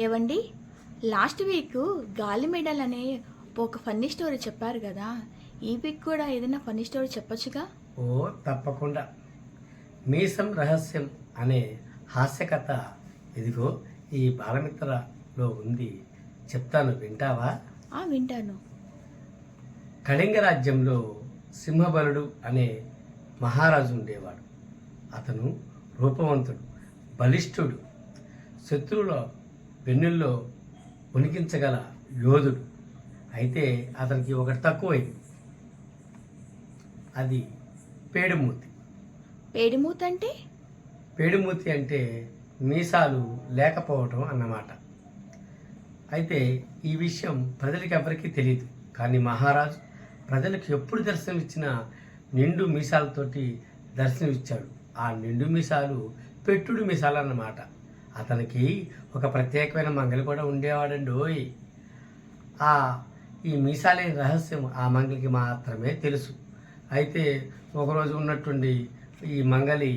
ఏవండి? Last week గాలి medal అనే ఒక ఫన్నీ స్టోరీ చెప్పారు కదా. ఈ వీక్ కూడా ఏదైనా ఫన్నీ స్టోరీ చెప్పొచ్చుగా? ఓ తప్పకుండా. మీసం రహస్యం అనే హాస్యకథ ఇదిగో ఈ బాలమిత్రలో ఉంది. చెప్తాను వింటావా? ఆ వింటాను. కళింగ రాజ్యంలో సింహబలుడు అనే మహారాజు ఉండేవాడు. అతను రూపవంతుడు బలిష్ఠుడు. శత్రువుల వెన్నుల్లో ఉనికించగల యోధుడు. అయితే అతనికి ఒకటి తక్కువైంది. అది పేడుమూతి. పేడిమూత అంటే పేడుమూతి అంటే మీసాలు లేకపోవటం అన్నమాట. అయితే ఈ విషయం ప్రజలకు ఎవరికీ తెలియదు కానీ మహారాజు ప్రజలకు ఎప్పుడు దర్శనమిచ్చినా నిండు మీసాలతోటి దర్శనమిచ్చాడు. ఆ నిండు మీసాలు పెట్టుడు మీసాలు అన్నమాట అతనికి ఒక ప్రత్యేకమైన మంగలి కూడా ఉండేవాడండి ఓయ్ ఆ ఈ మీసాలేని రహస్యం ఆ మంగలికి మాత్రమే తెలుసు. అయితే ఒకరోజు ఉన్నట్టుండి ఈ మంగలి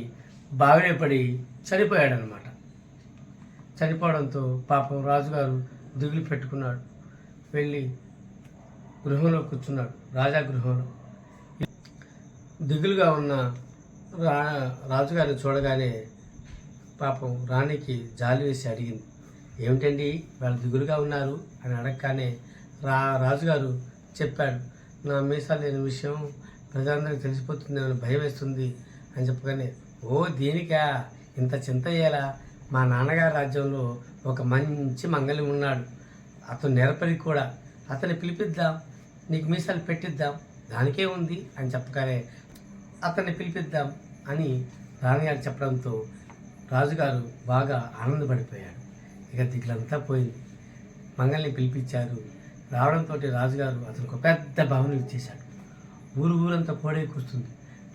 బావిలో పడి చనిపోయాడనమాట చనిపోవడంతో పాపం రాజుగారు దిగులు పెట్టుకున్నాడు. వెళ్ళి గృహంలో కూర్చున్నాడు రాజా గృహంలో. దిగులుగా ఉన్న రా రాజుగారిని చూడగానే పాపం రాణికి జాలి వేసి అడిగింది. ఏమిటండి వాళ్ళు దిగులుగా ఉన్నారు అని అడగగానే రా రాజుగారు చెప్పాడు. నా మీసాలు లేని విషయం ప్రజలందరికీ తెలిసిపోతుంది అని భయం వేస్తుంది అని చెప్పగానే ఓ దీనికా? ఇంత చింత అయ్యేలా మా నాన్నగారి రాజ్యంలో ఒక మంచి మంగళం ఉన్నాడు. అతను నిరపడి కూడా. అతన్ని పిలిపిద్దాం. నీకు మీసాలు పెట్టిద్దాం. దానికే ఉంది అని చెప్పగానే అతన్ని పిలిపిద్దాం అని రాణిగారు చెప్పడంతో రాజుగారు బాగా ఆనందపడిపోయాడు ఇక దిగులంతా పోయింది. మంగల్ని పిలిపించారు. రావడంతో రాజుగారు అతనికి ఒక పెద్ద భవనం ఇచ్చేశాడు. ఊరు ఊరంతా పోడే కూస్తుంది.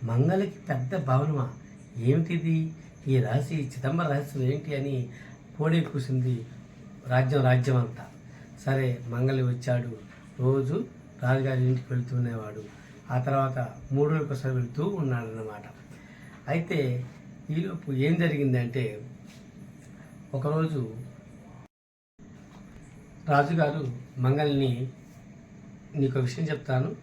మంగళకి పెద్ద భవనమా? ఏమిటిది? ఈ రహస్య చిదంబర రహస్యం ఏంటి అని పోడే కూసింది రాజ్యం రాజ్యం అంతా. సరే మంగళి వచ్చాడు. రోజు రాజుగారి ఇంటికి వెళ్తూనేవాడు. ఆ తర్వాత మూడు రోజులకు వెళుతూ వెళ్తూ ఉన్నాడన్నమాట. అయితే ఈలోపు ఏం జరిగిందంటే ఒకరోజు రాజుగారు మంగల్ని నీకు విషయం చెప్తాను.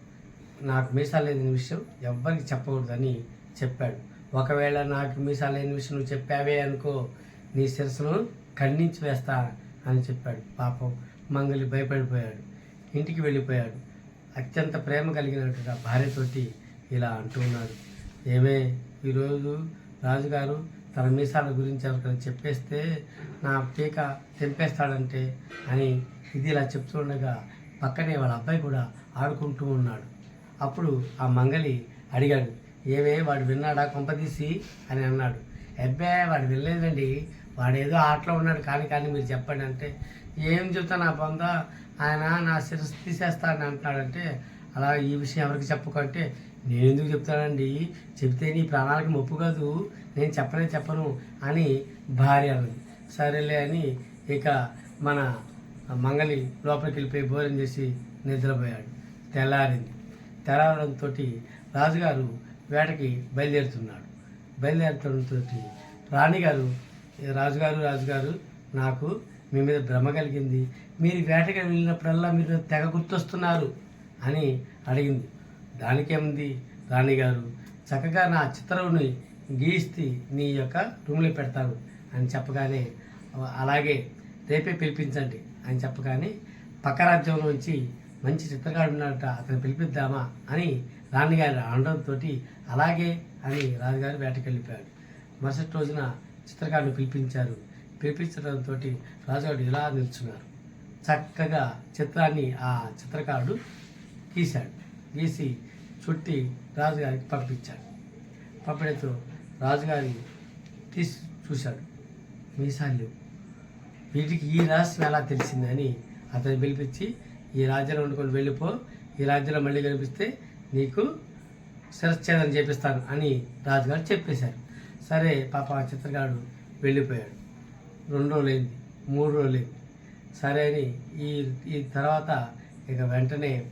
నాకు మీసాలు లేని విషయం ఎవ్వరికి చెప్పకూడదని చెప్పాడు. ఒకవేళ నాకు మీసాలు లేని విషయం నువ్వు చెప్పావే అనుకో నీ శిరస్సును ఖండించి వేస్తా అని చెప్పాడు పాపం. మంగలి భయపడిపోయాడు. ఇంటికి వెళ్ళిపోయాడు. అత్యంత ప్రేమ కలిగినట్టుగా భార్యతోటి ఇలా అంటూ ఉన్నాడు. ఏమే ఈరోజు రాజుగారు తన మీసాల గురించి ఎవరికైనా చెప్పేస్తే నా టీకా తెంపేస్తాడంటే అని ఇది ఇలా చెప్తుండగా పక్కనే వాళ్ళ అబ్బాయి కూడా ఆడుకుంటూ ఉన్నాడు. అప్పుడు ఆ మంగలి అడిగాడు ఏమే వాడు విన్నాడా కొంపదీసి అని అన్నాడు అబ్బే వాడు వినలేదండి. వాడు ఏదో ఆటలో ఉన్నాడు కానీ కానీ మీరు చెప్పండి అంటే ఏం చెప్తా నా పొంద ఆయన నా శిరస్సు తీసేస్తానని అంటున్నాడంటే అలా ఈ విషయం ఎవరికి చెప్పుకుంటే నేను ఎందుకు చెప్తానండి? చెప్తే నీ ప్రాణాలకి మొప్పు కాదు. నేను చెప్పనే చెప్పను అని భార్య అన్నది. సరేలే అని ఇక మన మంగలి లోపలికి వెళ్ళిపోయి భోజనం చేసి నిద్రపోయాడు. తెల్లారింది. తెల్లారడంతో రాజుగారు వేటకి బయలుదేరుతున్నాడు. బయలుదేరడంతో రాణిగారు రాజుగారు రాజుగారు నాకు మీ మీద భ్రమ కలిగింది. మీరు వేటకి వెళ్ళినప్పుడల్లా మీరు తెగ గుర్తొస్తున్నారు అని అడిగింది. దానికేముంది? రాణిగారు చక్కగా నా చిత్రంని గీస్తే నీ యొక్క రూమ్లో పెడతాను అని చెప్పగానే అలాగే రేపే పిలిపించండి అని చెప్పగానే పక్క రాజ్యంలోంచి మంచి చిత్రకారుడు ఉన్నట అతను పిలిపిద్దామా అని రాణిగారు అనడంతో అలాగే అని రాజుగారు వేటకి వెళ్ళిపోయాడు మరుసటి రోజున చిత్రకారుని పిలిపించారు. పిలిపించడంతో రాజుగారు ఇలా నిల్చున్నారు. చక్కగా చిత్రాన్ని ఆ చిత్రకారుడు గీశాడు. గీసి చుట్టి రాజుగారికి పంపించాడు. పంపడంతో రాజుగారి తీసి చూశాడు. మీసాలు వీటికి ఈ రహస్యం ఎలా తెలిసిందని అతను పిలిపించి ఈ రాజ్యంలో వండుకొని వెళ్ళిపో ఈ రాజ్యంలో మళ్ళీ కనిపిస్తే నీకు శిరచ్ఛేదం చేపిస్తాను అని రాజుగారు చెప్పేశారు. సరే పాప ఆ చిత్రకారుడు వెళ్ళిపోయాడు. రెండు రోజులైంది మూడు రోజులైంది. సరే అని ఈ ఈ తర్వాత ఇక వెంటనే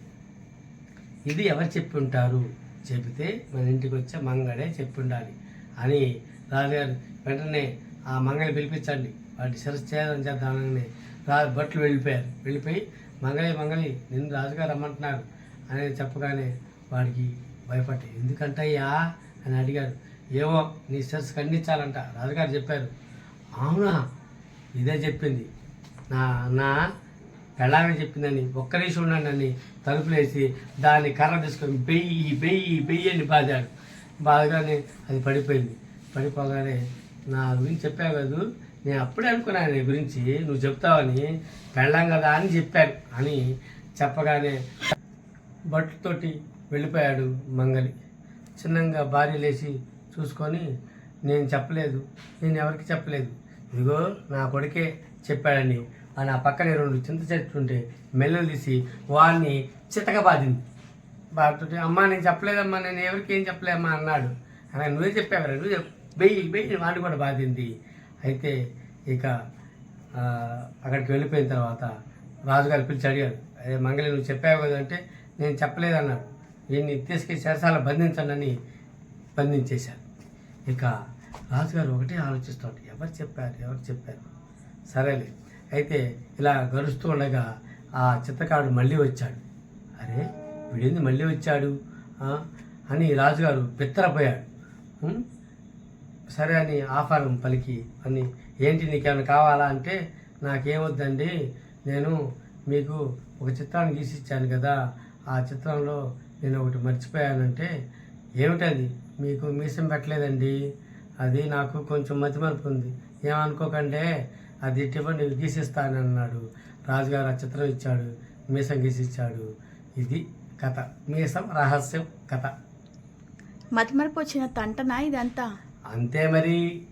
ఇది ఎవరు చెప్పి ఉంటారు చెబితే మన ఇంటికి వచ్చే మంగడే చెప్పి ఉండాలి అని రాజుగారు వెంటనే ఆ మంగళి పిలిపించండి. వాటి శిరస్ చేయాలని చేద్దామని రా భట్లు వెళ్ళిపోయారు. వెళ్ళిపోయి మంగళి మంగళి నిన్ను రాజుగారు రమ్మంటున్నారు అని చెప్పగానే వాడికి భయపట్టి ఎందుకంటయ్యా? అని అడిగారు. ఏమో నీ శిరస్సు ఖండించాలంట రాజుగారు చెప్పారు. అవునా? ఇదే చెప్పింది. నా నా వెళ్ళామని చెప్పిందని ఒక్క ఉండండి తలుపులేసి దాన్ని కర్ర తీసుకొని బెయ్యి బెయ్యి బెయ్యి అని బాధాడు బాధగానే అది పడిపోయింది. పడిపోగానే నా గురించి చెప్పావు కదా నేను అప్పుడే అనుకున్నాను నీ గురించి నువ్వు చెప్తావని పెళ్ళాం కదా అని చెప్పాను అని చెప్పగానే బట్టతోటి వెళ్ళిపోయాడు మంగలి. చిన్నంగా భార్య లేచి చూసుకొని నేను చెప్పలేదు నేను ఎవరికి చెప్పలేదు. ఇదిగో నా కొడుకే చెప్పాడని ఆ నా పక్కనే రెండు చింత చెట్లు ఉంటే మెల్లలు తీసి వాడిని చితక బాధింది బాధతోటి అమ్మా నేను చెప్పలేదమ్మా నేను ఎవరికి ఏం చెప్పలేమ్మా అన్నాడు. అలా నువ్వే చెప్పావరా నువ్వు చెప్పు. వెయ్యి వాడిని కూడా బాధింది. అయితే ఇక అక్కడికి వెళ్ళిపోయిన తర్వాత రాజుగారు పిలిచి అడిగాడు అదే మంగళి నువ్వు చెప్పావు కదా అంటే నేను చెప్పలేదన్నాడు. వీడిని తీసుకెళ్ళి చెరసాల బంధించండి బంధించేశాను ఇక రాజుగారు ఒకటే ఆలోచిస్తాడు ఎవరు చెప్పారు ఎవరు చెప్పారు? సరేలే. అయితే ఇలా గడుస్తూ ఉండగా ఆ చిత్తకాడు మళ్ళీ వచ్చాడు. అరే వీడేంది మళ్ళీ వచ్చాడు? అని రాజుగారు బిత్తరపోయాడు. సరే అని ఆఫారం పలికి అని ఏంటి నీకేమైనా కావాలా అంటే నాకేమొద్దండి నేను మీకు ఒక చిత్రాన్ని గీసి ఇచ్చాను కదా ఆ చిత్రంలో నేను ఒకటి మర్చిపోయానంటే ఏమిటది? మీకు మీసం పెట్టలేదండి? అది నాకు కొంచెం మతిమరుపు ఉంది. ఏమనుకోకండి? అది ఇటువంటి గీసిస్తానన్నాడు రాజుగారు ఆ చిత్రం ఇచ్చాడు. మీసం గీసి ఇచ్చాడు ఇది కథ. మీసం రహస్యం కథ. మతిమరపు వచ్చిన తంటనా ఇదంతా? అంతే మరి.